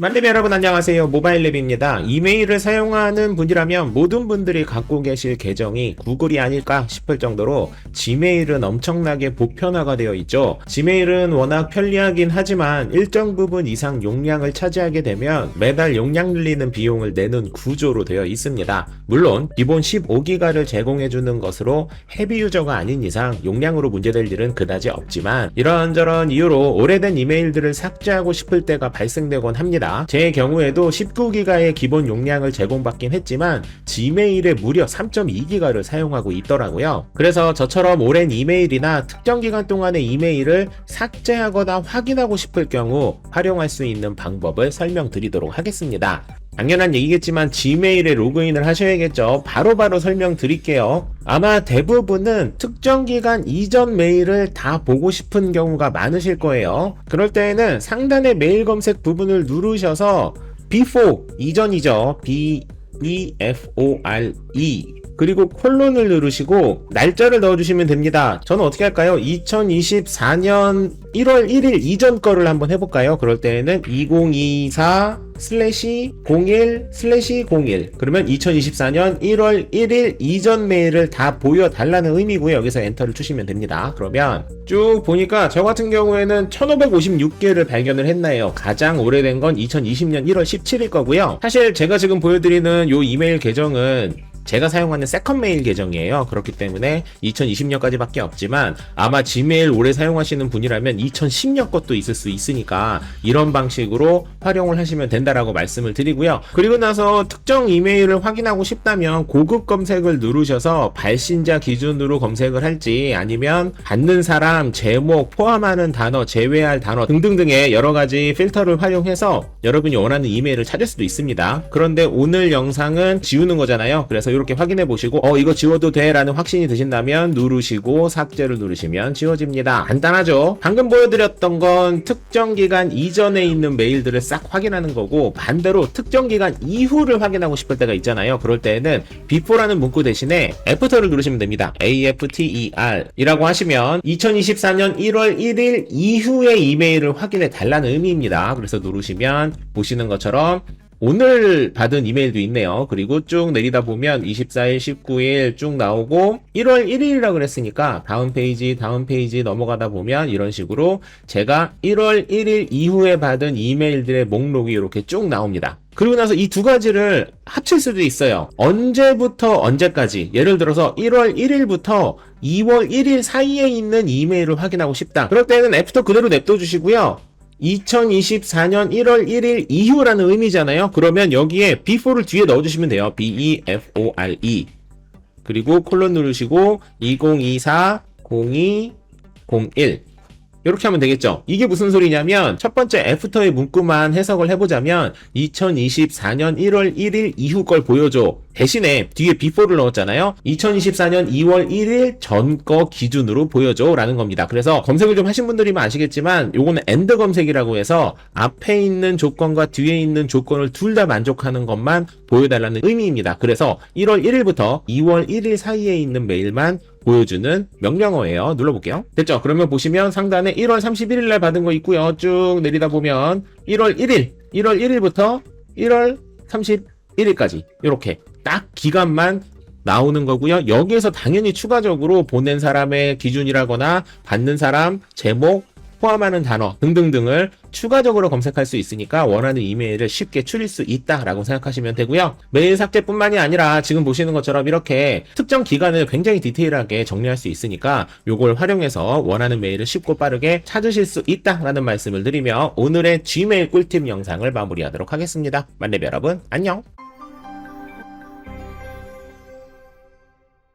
만렙 여러분 안녕하세요. 모바일랩입니다. 이메일을 사용하는 분이라면 모든 분들이 갖고 계실 계정이 구글이 아닐까 싶을 정도로 지메일은 엄청나게 보편화가 되어 있죠. 지메일은 워낙 편리하긴 하지만 일정 부분 이상 용량을 차지하게 되면 매달 용량 늘리는 비용을 내는 구조로 되어 있습니다. 물론 기본 15기가를 제공해 주는 것으로 헤비 유저가 아닌 이상 용량으로 문제될 일은 그다지 없지만 이런저런 이유로 오래된 이메일들을 삭제하고 싶을 때가 발생되곤 합니다 제 경우에도 19기가의 기본 용량을 제공받긴 했지만 지메일에 무려 3.2기가를 사용하고 있더라고요. 그래서 저처럼 오랜 이메일이나 특정 기간 동안의 이메일을 삭제하거나 확인하고 싶을 경우 활용할 수 있는 방법을 설명드리도록 하겠습니다. 당연한 얘기겠지만 지메일에 로그인을 하셔야겠죠. 바로 바로 설명드릴게요. 아마 대부분은 특정 기간 이전 메일을 다 보고 싶은 경우가 많으실 거예요. 그럴 때에는 상단의 메일 검색 부분을 누르셔서 before 이전이죠. B E F O R E 그리고 콜론을 누르시고 날짜를 넣어주시면 됩니다. 저는 어떻게 할까요? 2024년 1월 1일 이전 거를 한번 해볼까요? 그럴 때는 2024 슬래시 01 슬래시 01 그러면 2024년 1월 1일 이전 메일을 다 보여달라는 의미고요. 여기서 엔터를 치시면 됩니다. 그러면 쭉 보니까 저 같은 경우에는 1556개를 발견을 했나요. 가장 오래된 건 2020년 1월 17일 거고요. 사실 제가 지금 보여드리는 요 이메일 계정은 제가 사용하는 세컨 메일 계정이에요. 그렇기 때문에 2020년까지밖에 없지만 아마 지메일 오래 사용하시는 분이라면 2010년 것도 있을 수 있으니까 이런 방식으로 활용을 하시면 된다라고 말씀을 드리고요. 그리고 나서 특정 이메일을 확인하고 싶다면 고급 검색을 누르셔서 발신자 기준으로 검색을 할지 아니면 받는 사람, 제목, 포함하는 단어, 제외할 단어 등등등의 여러 가지 필터를 활용해서 여러분이 원하는 이메일을 찾을 수도 있습니다. 그런데 오늘 영상은 지우는 거잖아요. 그래서 이렇게 확인해 보시고 어 이거 지워도 돼 라는 확신이 드신다면 누르시고 삭제를 누르시면 지워집니다. 간단하죠? 방금 보여드렸던 건 특정 기간 이전에 있는 메일들을 싹 확인하는 거고 반대로 특정 기간 이후를 확인하고 싶을 때가 있잖아요. 그럴 때는 before라는 문구 대신에 after를 누르시면 됩니다. after 이라고 하시면 2024년 1월 1일 이후의 이메일을 확인해 달라는 의미입니다. 그래서 누르시면 보시는 것처럼 오늘 받은 이메일도 있네요. 그리고 쭉 내리다 보면 24일, 19일 쭉 나오고 1월 1일이라고 그랬으니까 다음 페이지, 다음 페이지 넘어가다 보면 이런 식으로 제가 1월 1일 이후에 받은 이메일들의 목록이 이렇게 쭉 나옵니다. 그리고 나서 이 두 가지를 합칠 수도 있어요. 언제부터 언제까지. 예를 들어서 1월 1일부터 2월 1일 사이에 있는 이메일을 확인하고 싶다. 그럴 때는 애프터 그대로 냅둬 주시고요. 2024년 1월 1일 이후라는 의미잖아요. 그러면 여기에 before를 뒤에 넣어주시면 돼요. B-E-F-O-R-E. 그리고 콜론 누르시고 2024 02 01 이렇게 하면 되겠죠. 이게 무슨 소리냐면 첫 번째 애프터의 문구만 해석을 해보자면 2024년 1월 1일 이후 걸 보여줘. 대신에 뒤에 before를 넣었잖아요. 2024년 2월 1일 전 거 기준으로 보여줘 라는 겁니다. 그래서 검색을 좀 하신 분들이면 아시겠지만 요거는 엔드 검색이라고 해서 앞에 있는 조건과 뒤에 있는 조건을 둘 다 만족하는 것만 보여달라는 의미입니다. 그래서 1월 1일부터 2월 1일 사이에 있는 메일만 보여주는 명령어예요. 눌러볼게요. 됐죠? 그러면 보시면 상단에 1월 31일 날 받은 거 있고요. 쭉 내리다 보면 1월 1일, 1월 1일부터 1월 31일까지 이렇게 딱 기간만 나오는 거고요. 여기에서 당연히 추가적으로 보낸 사람의 기준이라거나 받는 사람, 제목, 포함하는 단어 등등등을 추가적으로 검색할 수 있으니까 원하는 이메일을 쉽게 추릴 수 있다라고 생각하시면 되고요. 메일 삭제뿐만이 아니라 지금 보시는 것처럼 이렇게 특정 기간을 굉장히 디테일하게 정리할 수 있으니까 이걸 활용해서 원하는 메일을 쉽고 빠르게 찾으실 수 있다라는 말씀을 드리며 오늘의 Gmail 꿀팁 영상을 마무리하도록 하겠습니다. 만렙 여러분 안녕.